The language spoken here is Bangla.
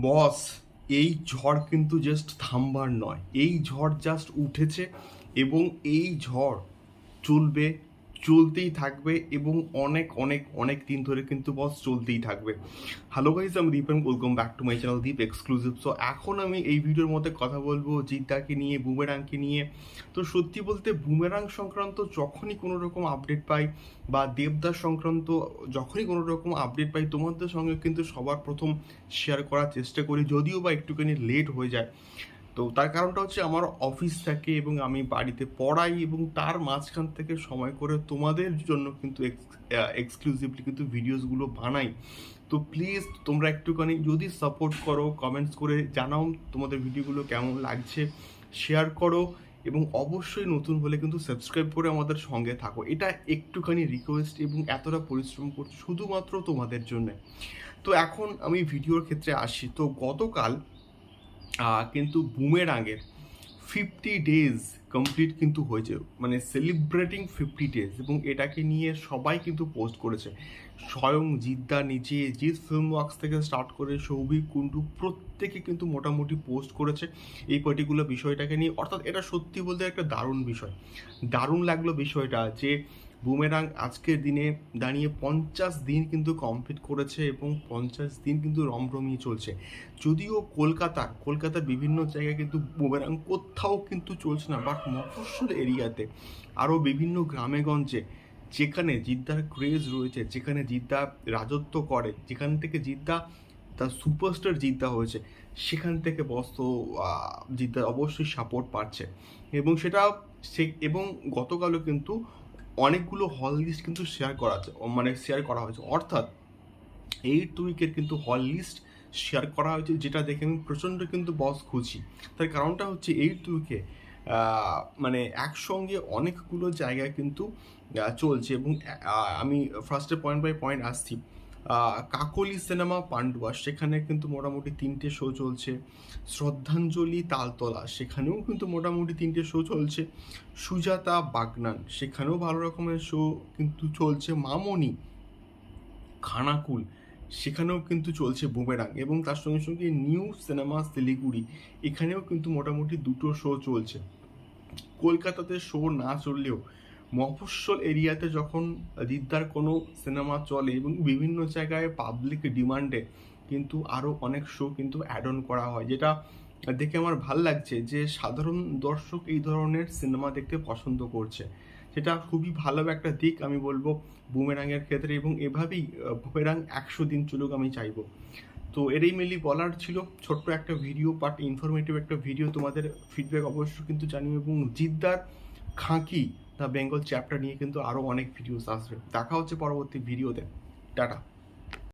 বস, এই ঝড় কিন্তু জাস্ট থামবার নয়। এই ঝড় জাস্ট উঠেছে এবং এই ঝড় চলবে চলতেই থাকবে এবং অনেক অনেক অনেক দিন ধরে কিন্তু বস চলতেই থাকবে। হ্যালো গাইজ আমি Deep and welcome back to my channel Deep exclusive so এখন আমি এই ভিডিওর মধ্যে কথা বলব জিদ্দাকে নিয়ে বুমেরাংকে নিয়ে। তো সত্যি বলতে বুমেরাং সংক্রান্ত যখনই কোনো রকম আপডেট পাই বা দেবদাস সংক্রান্ত যখনই কোনো রকম আপডেট পাই, তোমাদের সঙ্গে কিন্তু সবার প্রথম শেয়ার করার চেষ্টা করি, যদিও বা একটুখানি লেট হয়ে যায়। তো তার কারণটা হচ্ছে আমার অফিস থাকে এবং আমি বাড়িতে পড়াই এবং তার মাঝখান থেকে সময় করে তোমাদের জন্য কিন্তু এক্সক্লুসিভলি কিন্তু ভিডিওসগুলো বানাই। তো প্লিজ তোমরা একটুখানি যদি সাপোর্ট করো কমেন্টস করে জানাও তোমাদের ভিডিওগুলো কেমন লাগছে শেয়ার করো এবং অবশ্যই নতুন হলে কিন্তু সাবস্ক্রাইব করে আমাদের সঙ্গে থাকো। এটা একটুখানি রিকোয়েস্ট এবং এতটা পরিশ্রম করছি শুধুমাত্র তোমাদের জন্য। তো এখন আমি ভিডিওর ক্ষেত্রে আসি। তো গতকাল কিন্তু বুমের বুমেরাঙের ফিফটি ডেজ কমপ্লিট কিন্তু হয়েছে। মানে সেলিব্রেটিং ফিফটি ডেজ এবং এটাকে নিয়ে সবাই কিন্তু পোস্ট করেছে। স্বয়ং জিদ্দা নিজে জিৎ ফিল্ম ওয়ার্কস থেকে স্টার্ট করে সৌভিক কুন্ডু প্রত্যেকে কিন্তু মোটামুটি পোস্ট করেছে এই পার্টিকুলার বিষয়টাকে নিয়ে। অর্থাৎ এটা সত্যি বলতে একটা দারুণ বিষয়। দারুণ লাগল বিষয়টা যে বুমেরাং আজকের দিনে দাঁড়িয়ে পঞ্চাশ দিন কিন্তু কমপ্লিট করেছে এবং পঞ্চাশ দিন কিন্তু রমরমিয়ে চলছে। যদিও কলকাতা, কলকাতার বিভিন্ন জায়গায় কিন্তু বুমেরাং কোথাও কিন্তু চলছে না বাট মফস্বল এরিয়াতে। আরও বিভিন্ন গ্রামেগঞ্জে যেখানে জিদ্দার ক্রেজ রয়েছে, যেখানে জিদ্দা রাজত্ব করে, যেখান থেকে জিদ্দা, তার সুপারস্টার জিদ্দা হয়েছে, সেখান থেকে বস্ত জিদ্দা অবশ্যই সাপোর্ট পাচ্ছে। এবং সেটা সে, এবং গতকালও কিন্তু অনেকগুলো হল লিস্ট কিন্তু শেয়ার করা মানে শেয়ার করা হয়েছে। অর্থাৎ এইট উইকের কিন্তু হল লিস্ট শেয়ার করা হয়েছে, যেটা দেখে আমি প্রচণ্ড কিন্তু বস খুঁজি তার কারণটা হচ্ছে এইট উইকে মানে একসঙ্গে অনেকগুলো জায়গায় কিন্তু চলছে এবং আমি ফার্স্টে পয়েন্ট বাই পয়েন্ট আসছি। কাকলি সিনেমা পান্ডুয়া, সেখানে কিন্তু মোটামুটি তিনটে শো চলছে। শ্রদ্ধাঞ্জলি তালতলা, সেখানেও কিন্তু মোটামুটি তিনটে শো চলছে। সুজাতা বাগনান, সেখানেও ভালো রকমের শো কিন্তু চলছে। মামনি খানাকুল, সেখানেও কিন্তু চলছে বুমেরাং এবং তার সঙ্গে সঙ্গে নিউ সিনেমা শিলিগুড়ি, এখানেও কিন্তু মোটামুটি দুটো শো চলছে। কলকাতাতে শো না চললেও মফস্বল এরিয়াতে যখন দিকদার কোনো সিনেমা চলে এবং বিভিন্ন জায়গায় পাবলিক ডিমান্ডে কিন্তু আরও অনেক শো কিন্তু অ্যাড অন করা হয়, যেটা দেখে আমার ভালো লাগছে যে সাধারণ দর্শক এই ধরনের সিনেমা দেখতে পছন্দ করছে। সেটা খুবই ভালো একটা দিক আমি বলব বুমেরাংয়ের ক্ষেত্রে এবং এভাবেই বুমেরাং একশো দিন চলুক আমি চাইব। তো এরই মেনলি বলার ছিল, ছোট্ট একটা ভিডিও বাট ইনফরমেটিভ একটা ভিডিও তোমাদের ফিডব্যাক অবশ্যই কিন্তু জানিও এবং জিদ্দার খাঁকি দ্য বেঙ্গল চ্যাপ্টার নিয়ে কিন্তু আরও অনেক ভিডিওস আসবে। দেখা হচ্ছে পরবর্তী ভিডিওতে টাটা।